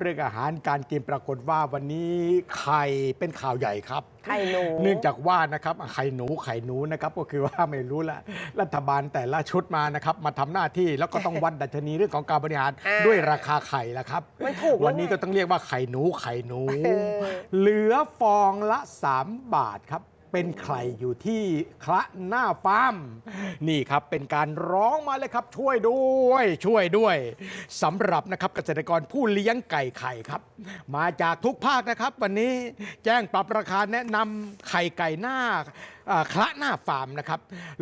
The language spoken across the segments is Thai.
เรื่องอาหารการกินปรากฏว่าวันนี้ไข่เป็นข่าวใหญ่ครับ ไข่หนู เนื่องจากว่านะครับไข่หนูไข่หนูนะครับก็คือว่าไม่รู้ละรัฐบาลแต่ละชุดมานะครับ มาทำหน้าที่แล้วก็ต้องวัดดัชนีเรื่องของการบริหารอ่าด้วยราคาไข่ละครับมันถูกวันนี้แล้วไงก็ต้องเรียกว่าไข่หนูไข่หนูเออเหลือฟองละ 3 บาทครับ เป็นไข่อยู่ที่คละหน้าฟาร์มนี่ครับเป็นการร้องมาเลยครับ ช่วยด้วย ช่วยด้วยสำหรับนะครับเกษตรกรผู้เลี้ยงไก่ไข่ครับ มาจากทุกภาคนะครับ วันนี้แจ้งปรับราคาแนะนำไข่ไก่หน้าอ่าคละหน้าฟาร์มนะครับ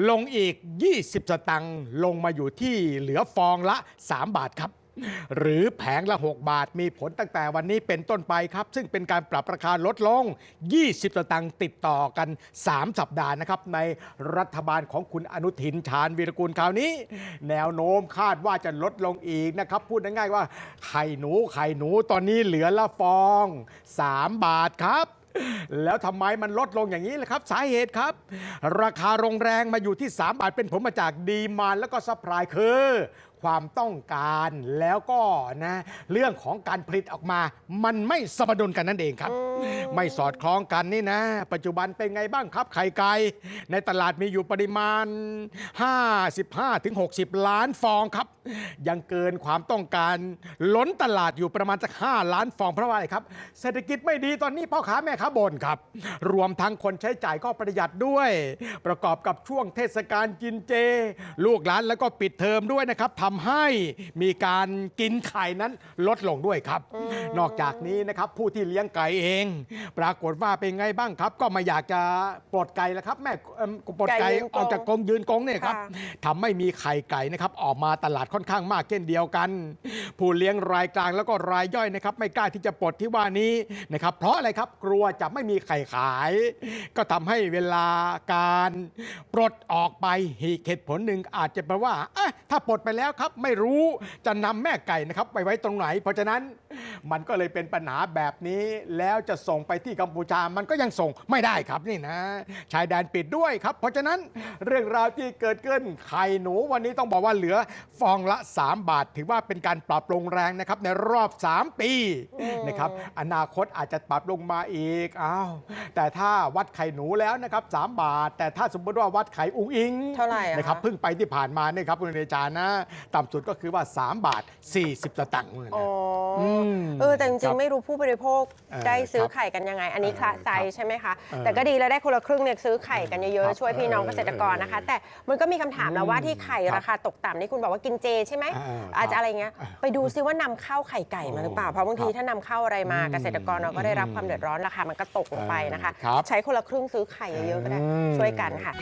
ลงอีก 20 สตังค์ลงมาอยู่ที่เหลือฟองละ 3 บาทครับ หรือแผงละ 6 บาทมีผลตั้งแต่วันนี้เป็นต้นไปครับ ซึ่งเป็นการปรับราคาลดลง 20 สตางค์ติดต่อกัน 3 สัปดาห์นะครับ ในรัฐบาลของคุณอนุทินชาญวีรกูลคราวนี้ แนวโน้มคาดว่าจะลดลงอีกนะครับ พูดง่ายๆว่า ไข่หนูไข่หนูตอนนี้เหลือละฟอง 3 บาทครับแล้วทำไมมันลดลงอย่างนี้ล่ะครับ สาเหตุครับ ราคาโรงแรงมาอยู่ที่ 3 บาทเป็นผลมาจากดีมานแล้วก็ซัพพลายคือ ความต้องการแล้วก็นะเรื่องของการผลิตออกมา มันไม่สมดุลกันนั่นเองครับ ไม่สอดคล้องกันนี่นะ ปัจจุบันเป็นไงบ้างครับไข่ไก่ในตลาดมีอยู่ปริมาณ 55-60 ล้านฟองครับ ยังเกินความต้องการล้นตลาดอยู่ประมาณสัก5ล้านฟองเพราะว่าอะไรครับ เศรษฐกิจไม่ดีตอนนี้พ่อค้าแม่ค้าบ่นครับ รวมทั้งคนใช้จ่ายก็ประหยัดด้วย ประกอบกับช่วงเทศกาลกินเจ ลูกหลานแล้วก็ปิดเทอมด้วยนะครับทำให้มีการกินไข่นั้นลดลงด้วยครับ นอกจากนี้นะครับผู้ที่เลี้ยงไก่เอง ปรากฏว่าเป็นไงบ้างครับ ก็ไม่อยากจะปลดไก่แล้วครับ แม่เอิ่มปลดไก่ไก่ยืนกรงออกจากกรงยืนกรงเนี่ยครับ ค่ะ ทำให้มีไข่ไก่นะครับออกมาตลาดค่อนข้างมากเช่นเดียวกัน ผู้เลี้ยงรายกลางแล้วก็รายย่อยนะครับไม่กล้าที่จะปลดที่ว่านี้นะครับ เพราะอะไรครับกลัวจะไม่มีไข่ขาย ก็ทำให้เวลาการปลดออกไปอีกเหตุผลหนึ่งอาจจะแปลว่าเอ๊ะถ้าปลดไปแล้วครับไม่รู้จะนำแม่ไก่นะครับไปไว้ตรงไหน เพราะฉะนั้นมันก็เลยเป็นปัญหาแบบนี้แล้วจะส่งไปที่กัมพูชามันก็ยังส่งไม่ได้ครับนี่นะ ชายแดนปิดด้วยครับ เพราะฉะนั้นเรื่องราวที่เกิดขึ้นไข่หนูวันนี้ต้องบอกว่าเหลือฟองละ 3 บาท ถือว่าเป็นการปรับลงแรงนะครับในรอบ 3 ปีนะครับอนาคตอาจจะปรับลงมาอีกอ้าวแต่ถ้าวัดไข่หนูแล้วนะครับ3บาท แต่ถ้าสมมติว่าวัดไข่อุงอิงเท่าไหร่อะคะนะครับเพิ่งไปที่ผ่านมาเนี่ยครับคุณเดชานะต่ำสุดก็คือว่า 3 บาท 40สตางค์เลยอ๋อนะอมเออแต่จคริรังบๆ ไม่รู้ผู้บริโภคเออได้ซื้อครับไข่กันยังไง อันนี้เออคละไซครับส์ใช่ไหมคะ เออแต่ก็ดีแล้วได้คนละครึ่งเนี่ยซื้อไข่กันเยครัอะบๆ ช่วยพี่น้องเกษตรกรนะคะ แต่มันก็มีคำถามแล้วว่าอืมที่ไข่ครับราคาตกต่ำนี่คุณบอกว่ากินเจใช่ไหมเอออาจจะครับอะไรเงี้ยไปดูซิว่านำเข้าไข่ไก่มาหรือเปล่าเพราะบางทีครับถ้านำเข้าอะไรมาอืมเกษตรกรเราก็ได้รับความเดือดร้อนราคามันก็ตกลงไปนะคะ เออครับใช้คนละครึ่งซื้อไข่เยอะๆก็ได้อืม ช่วยกันค่ะ